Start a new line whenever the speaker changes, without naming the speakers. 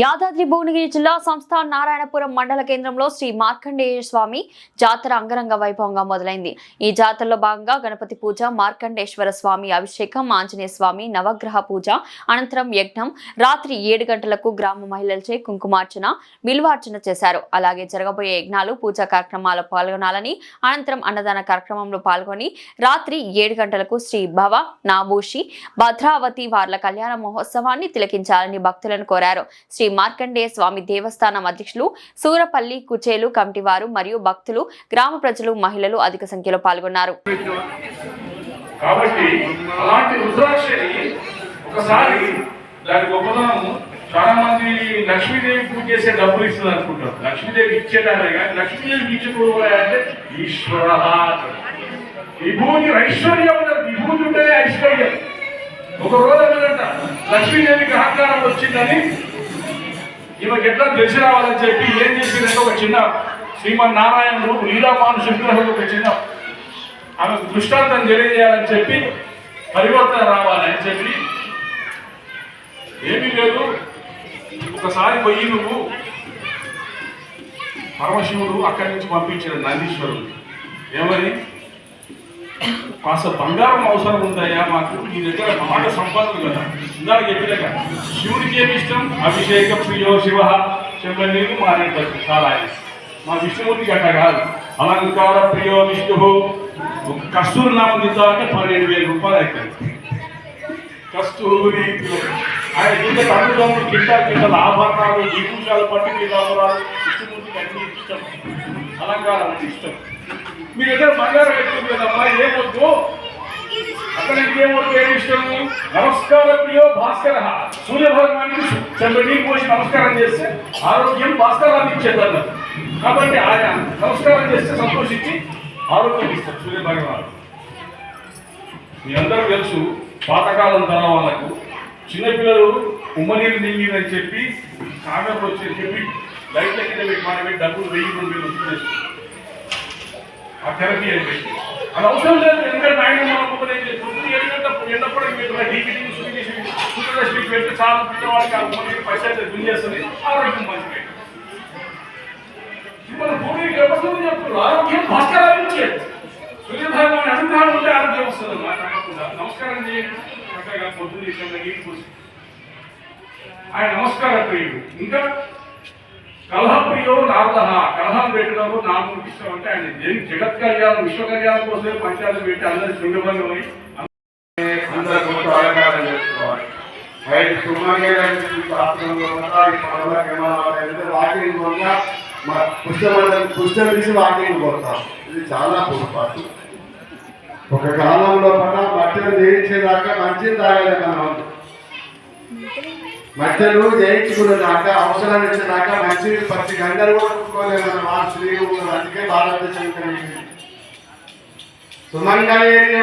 యాదాద్రి భువనగిరి జిల్లా సంస్థ నారాయణపురం మండల కేంద్రంలో శ్రీ మార్కండేయ స్వామి జాతర అంగరంగ వైభవంగా మొదలైంది. ఈ జాతరలో భాగంగా గణపతి పూజ మార్కండేశ్వర స్వామి అభిషేకం ఆంజనేయ స్వామి నవగ్రహ పూజ అనంతరం యజ్ఞం రాత్రి ఏడు గంటలకు గ్రామ మహిళలచే కుంకుమార్చన బిల్వార్చన చేశారు. అలాగే జరగబోయే యజ్ఞాలు పూజా కార్యక్రమాల్లో పాల్గొనాలని అనంతరం అన్నదాన కార్యక్రమంలో పాల్గొని రాత్రి ఏడు గంటలకు శ్రీ భవ నాభూషి భద్రావతి వార్ల కళ్యాణ మహోత్సవాన్ని తిలకించాలని భక్తులను కోరారు. శ్రీ మార్కండేయ స్వామి దేవస్థానం అధ్యక్షులు సూరపల్లి కుచేలు కమిటీ వారు మరియు భక్తులు గ్రామ ప్రజలు మహిళలు అధిక సంఖ్యలో పాల్గొన్నారు.
కాబట్టి అలాంటి రుద్రాక్షని ఒకసారి దాని గొప్పతనం చాలా మంది లక్ష్మీదేవి పూజ చేసే డబ్బులు ఇస్తుంది అనుకుంటారు. లక్ష్మీదేవి ఇచ్చేటారే కానీ లక్ష్మీదేవి ఇచ్చేటప్పుడు అంటే ఈశ్వర విభూతి ఐశ్వర్యం విభూతి ఉంటేనే ఐశ్వర్యం. ఒక రోజు ఏమంట లక్ష్మీదేవికి అహంకారం వచ్చిందని ఈమెకి ఎట్లా తెలిసి రావాలని చెప్పి ఏం చేసిందంటే ఒక చిన్న శ్రీమన్ నారాయణుడు లీలామానుష విగ్రహం ఒక చిన్న ఆమె దృష్టాంతం తెలియజేయాలని చెప్పి పరివర్తన రావాలని చెప్పి. ఏమీ లేదు. ఒకసారి పోయి నువ్వు పరమశివుడు అక్కడి నుంచి పంపించిన నందీశ్వరుడు. ఏమని? కాస్త బంగారం అవసరం ఉందయ్యా మాకు మీ దగ్గర మాట సంపదలు కదా. ఇందాక చెప్పలేక శివుడికి ఏమి ఇష్టం? అభిషేక ప్రియో శివ. చెప్పలేదు మారేటట్టు చాలా ఆయన. మా విష్ణుమూర్తికి అట్ట కాదు. అలంకార ప్రియో విష్ణు. కస్తూరి నామం దిద్దామంటే పన్నెండు వేల రూపాయలు అవుతుంది. కస్తూరి ఆయన చూసే తల్లిదండ్రులు కింద కింద ఆభరణాలు జీవితాలు పట్టి మీద విష్ణుమూర్తికి అన్ని ఇష్టం. అలంకారం అంటే ఇష్టం. మీ దగ్గర బంగారం ఎక్కువ కదమ్మా ఏమొద్దు? అక్కడ ఇంకేమొద్దు? ఏమి ఇష్టము నమస్కార ప్రియో భాస్కర సూర్య భగవానికి చెంబ పోసి నమస్కారం చేస్తే ఆరోగ్యం భాస్కరాన్ని ఇచ్చేది కాబట్టి ఆయన నమస్కారం చేస్తే సంతోషించి ఆరోగ్యం ఇస్తారు సూర్య భగవాన్ మీ అందరూ తెలుసు పాతకాలం తన వాళ్ళకు చిన్నపిల్లలు ఉమ్మనీరు నింగిరని చెప్పి కామెర్లు వచ్చి చెప్పి లైట్ల కింద పెట్టి మన డబ్బులు వెయ్యి రెండు వేలు వస్తుంది. ఆ థెరపీ అని పెట్టి. అది అవసరం లేదు ఎందుకంటే నాయన మనం ఉపదేశం పొద్దున్న ఏడు గంటల ఎండప్పుడు పెట్టుకున్న డీపీటీ సుఖీ సుఖదర్శి పెట్టి చాలా పిల్లవాడికి ఆ ఉమ్మనీరు పైసలు గుంజేస్తుంది ఆరోగ్యం మంచిది. మన భూమికి ఎవరు చెప్తున్నారు? ఆరోగ్యం భాస్కరాలు ఇచ్చేది సూర్యభగవాన్ అనుగ్రహం ఉంటే ఆరోగ్యం వస్తుంది నమస్కారం చేయండి. పొద్దున్న ఇష్టంగా ఆయన నమస్కారం ప్రియుడు ఇంకా కలహప్రియుడు నారదహ కలహం పెట్టడము నాకు ఇష్టం అంటే ఆయన దేని జగత్ కళ్యాణం విశ్వ కళ్యాణం కోసమే పంచాయతీ పెట్టి అందరి శృంగభంగం అయి
అందరూ అలంకారం చేసుకోవాలి బయట పుస్తకం తీసి వాకింగ్ ఇది చాలా పొరపాటు. ఒక కాలంలో పట్ల మట్టిని జయించేదాకా మంచిది తాగాలి మనం. మధ్యలో జయించుకున్న దాకా అవసరాలు ఇచ్చిన దాకా మంచి ప్రతి గంటలు కూడా మా స్త్రీలు అందుకే భారతదేశం సుమంగా ఏరియా